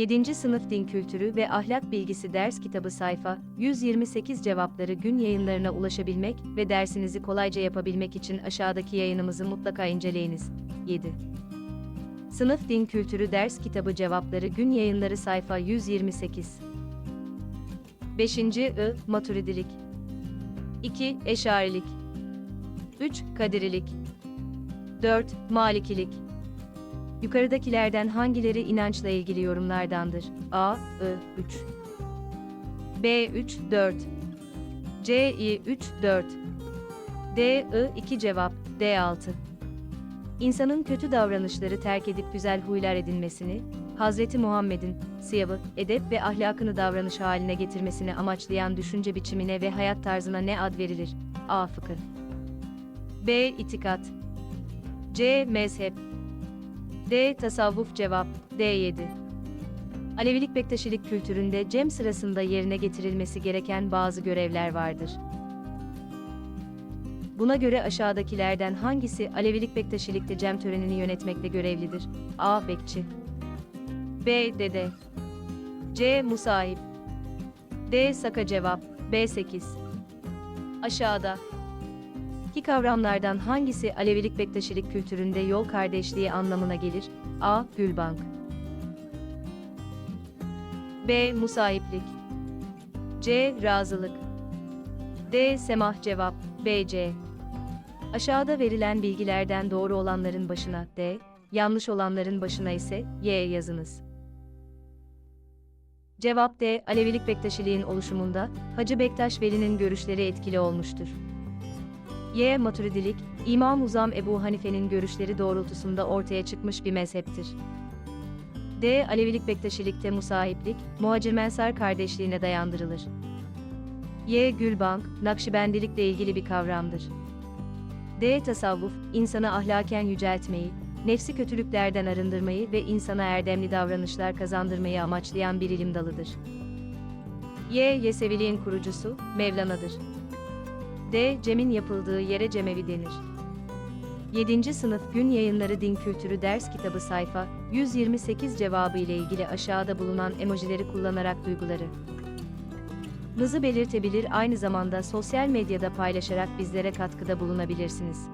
7. Sınıf Din Kültürü ve Ahlak Bilgisi Ders Kitabı sayfa 128 cevapları gün yayınlarına ulaşabilmek ve dersinizi kolayca yapabilmek için aşağıdaki yayınımızı mutlaka inceleyiniz. 7. Sınıf Din Kültürü Ders Kitabı Cevapları Gün Yayınları sayfa 128 5. I. Maturidilik 2. Eşarilik 3. Kadirilik 4. Malikilik Yukarıdakilerden hangileri inançla ilgili yorumlardandır? A, I, 3. B, 3, 4. C, I, 3, 4. D, I, 2 cevap, D, 6. İnsanın kötü davranışları terk edip güzel huylar edinmesini, Hazreti Muhammed'in siyavı, edep ve ahlakını davranış haline getirmesini amaçlayan düşünce biçimine ve hayat tarzına ne ad verilir? A. Fıkıh. B. İtikat. C. Mezhep. D. Tasavvuf cevap. D7. Alevilik Bektaşilik kültüründe cem sırasında yerine getirilmesi gereken bazı görevler vardır. Buna göre aşağıdakilerden hangisi Alevilik Bektaşilik'te cem törenini yönetmekle görevlidir? A. Bekçi B. Dede C. Musahip D. Saka cevap B8 Aşağıda İki kavramlardan hangisi Alevilik Bektaşilik kültüründe yol kardeşliği anlamına gelir? A. Gülbank B. Musahiplik C. Razılık D. Semah cevap B.C. Aşağıda verilen bilgilerden doğru olanların başına D, yanlış olanların başına ise Y yazınız. Cevap D. Alevilik Bektaşiliğin oluşumunda Hacı Bektaş Veli'nin görüşleri etkili olmuştur. Y. Maturidilik, İmam Uzam Ebu Hanife'nin görüşleri doğrultusunda ortaya çıkmış bir mezheptir. D. Alevilik Bektaşilikte musahiplik, Muhacir Mensar kardeşliğine dayandırılır. Y. Gülbank, Nakşibendilikle ilgili bir kavramdır. D. Tasavvuf, insanı ahlaken yüceltmeyi, nefsi kötülüklerden arındırmayı ve insana erdemli davranışlar kazandırmayı amaçlayan bir ilim dalıdır. Y. Yeseviliğin kurucusu, Mevlana'dır. D. Cem'in yapıldığı yere cemevi denir. 7. Sınıf Gün Yayınları Din Kültürü Ders Kitabı sayfa 128 cevabı ile ilgili aşağıda bulunan emojileri kullanarak duyguları nızı belirtebilir aynı zamanda sosyal medyada paylaşarak bizlere katkıda bulunabilirsiniz.